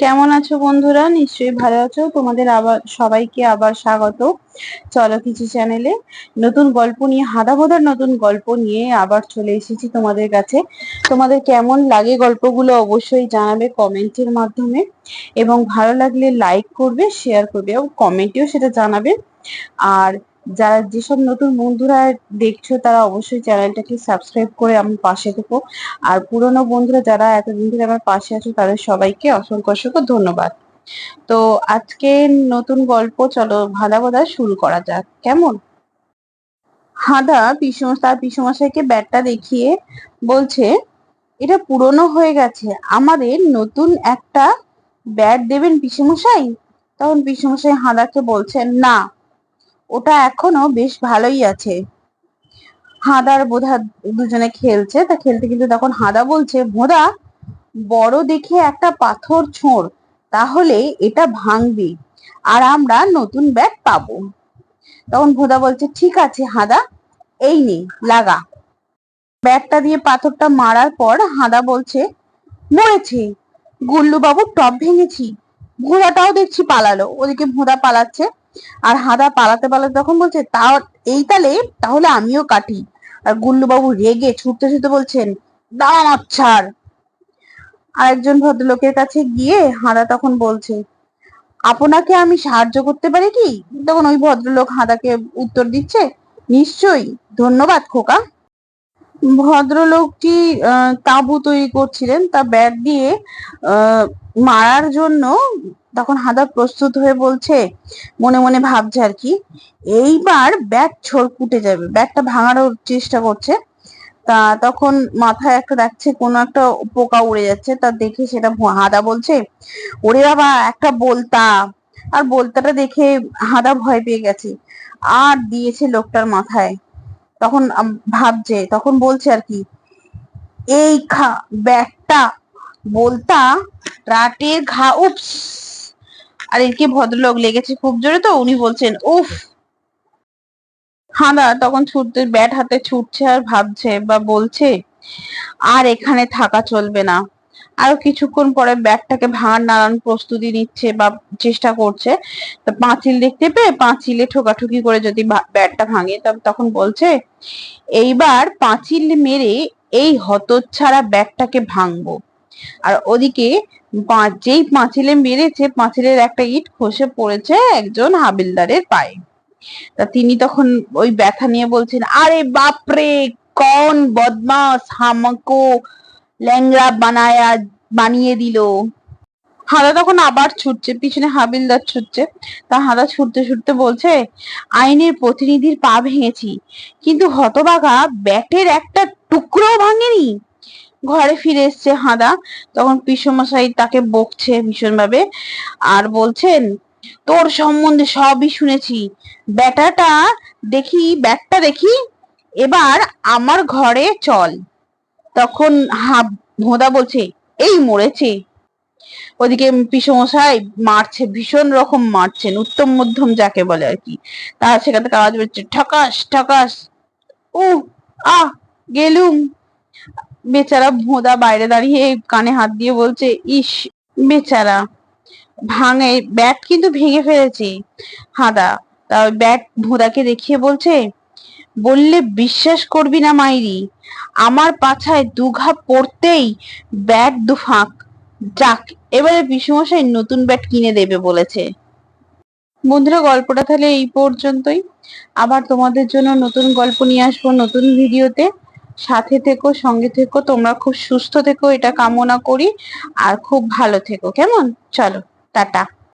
কেমন আছো বন্ধুরা? নিশ্চয়ই ভালো আছো। তোমাদের আবার, সবাইকে আবার স্বাগত। চলো কিছু চ্যানেলে নতুন গল্প নিয়ে হাদা ভোদার নতুন গল্প নিয়ে আবার চলে এসেছি তোমাদের কাছে। তোমাদের কেমন লাগে গল্পগুলো অবশ্যই জানাবে কমেন্টের মাধ্যমে। এবং ভালো লাগলে লাইক করবে শেয়ার করবে এবং কমেন্টেও সেটা জানাবে। আর যারা যেসব নতুন বন্ধুরা দেখছ, তারা অবশ্যই চ্যানেলটাকে সাবস্ক্রাইব করে আমার পাশে থেকো। আর পুরনো বন্ধুরা যারা এতদিন ধরে আমার পাশে আছো, তাদের সবাইকে অসংখ্য অসংখ্য ধন্যবাদ। তো আজকে নতুন গল্প, চলো ভাদা ভাদা শুরু করা যাক। কেমন? হাদা পিসমশ তার পিসমশাইকে ব্যাটটা দেখিয়ে বলছে, এটা পুরনো হয়ে গেছে। আমাদের নতুন একটা ব্যাট দেবেন পিসমশাই? তখন পিসমশাই হাদাকে বলছেন না ওটা এখনও বেশ ভালোই আছে। হাদার বোধা দুজনে খেলছে, তা খেলতে খেলতে তখন হাদা বলছে ভোদা বড় দেখে একটা পাথর ছোঁড়, তাহলে এটা ভাঙবি, আর আমরা নতুন ব্যাট পাবো। তখন ভোদা বলছে, ঠিক আছে হাদা, এই নে, লাগা। ব্যাটটা দিয়ে পাথরটা মারার পর হাদা বলছে, মরেছে গুল্লু বাবু টপ ভেঙেছি ভোদাটাও দেখছি পালালো। ওদিকে ভোদা পালাচ্ছে আর হাদা পালাতে পালাতে তখন বলছে তা এই তালে তাহলে আমিও কাটি। আর গুল্লুবাবু রেগে ছুটতে ছুটতে বলছেন দাঁড়ান আচ্ছার আরেকজন ভদ্রলোকের কাছে গিয়ে হাদা তখন বলছে, আপনাকে আমি সাহায্য করতে পারি কি? তখন ওই ভদ্রলোক হাদাকে উত্তর দিচ্ছে, নিশ্চয়ই, ধন্যবাদ খোকা। ভদ্রলোকটি তাঁবু তৈরি করছিলেন, তা ব্যাট দিয়ে মারার জন্য তখন হাদা প্রস্তুত হয়ে বলছে, মনে মনে ভাবছে আর কি, এইবার ব্যাট ছড়কুটে যাবে, ব্যাটটা ভাঙানোর চেষ্টা করছে। তা তখন মাথায় একটা দেখছে, কোনো একটা পোকা উড়ে যাচ্ছে, তা দেখে সেটা হাদা বলছে, ওরে বাবা, একটা বলতা। আর বলতাটা দেখে হাদা ভয় পেয়ে গেছে, আর দিয়েছে লোকটার মাথায়। তখন ভাবছে, তখন বলছে আর কি, এই খা ব্যাগটা বলতা, রাটের ঘা উপস আর এরকে ভদ্রলোক লেগেছে খুব জোরে তো? উনি বলছেন, উফ! হাঁদা তখন ছুটতে, ব্যাট হাতে ছুটছে আর ভাবছে বা বলছে, আর এখানে থাকা চলবে না। আরও কিছুক্ষণ পরে ব্যাগটাকে ভাঙার নানান প্রস্তুতি নিচ্ছে বা চেষ্টা করছে। তো পাঁচিল দেখতে পেয়ে পাঁচিলে ঠোকাঠুকি করে যদি ব্যাটটা ভাঙে তবে তখন বলছে, এইবার পাঁচিল মেরে এই হতচ্ছাড়া ব্যাগটাকে ভাঙবো। আর ওদিকে যেই পাঁচিলে মেরেছে পাঁচিলের একটা ইট খসে পড়েছে একজন হাবিলদারের পায়ে। তা তিনি তখন ওই ব্যথা নিয়ে বলছেন, আরে বাপরে, কন বদমাস হামাকো ল্যাংরা বানায়া, বানিয়ে দিল। হাদা তখন আবার ছুটছে, পিছনে হাবিলদার ছুটছে। তা হাদা ছুটতে ছুটতে বলছে, আইনের প্রতিনিধির পা ভেঙেছি, কিন্তু হতবাগা ব্যাটের একটা টুকরো ভাঙেনি। ঘরে ফিরে এসছে হাঁদা। তখন পিসমশাই তাকে বকছে ভীষণ ভাবে আর বলছেন, তোর সম্বন্ধে সবই শুনেছি। ব্যাটাটা দেখি ব্যাটটা দেখি, এবার আমার ঘরে চল। তখন হা ভোঁদা বলছে, এই মরেছে। ওদিকে পিসমশাই মারছে, ভীষণ রকম মারছেন, উত্তম মধ্যম যাকে বলে আর কি। তার সেখান থেকে আওয়াজ বেরোচ্ছে, ঠকাস ঠকাস। ও আহ, গেলুম। বেচারা ভোঁদা বাইরে দাঁড়িয়ে কানে হাত দিয়ে বলছে, ইস, বেচারা, ভাঙে, ব্যাট কিন্তু ভেঙে ফেলেছে। হাদা, তা ব্যাট ভোঁদাকে দেখিয়ে বলছে, বললে বিশ্বাস করবি না মাইরি, আমার পাছায় দুঘা পড়তেই ব্যাট দু ফাঁক। যাক, এবারে বিশ্বমশাই নতুন ব্যাট কিনে দেবে বলেছে। বন্ধুরা, গল্পটা তাহলে এই পর্যন্তই। আবার তোমাদের জন্য নতুন গল্প নিয়ে আসব নতুন ভিডিওতে। সাথে থেকো, সঙ্গে থেকো, তোমরা খুব সুস্থ থেকো, এটা কামনা করি, আর খুব ভালো থেকো। কেমন? চলো, টাটা।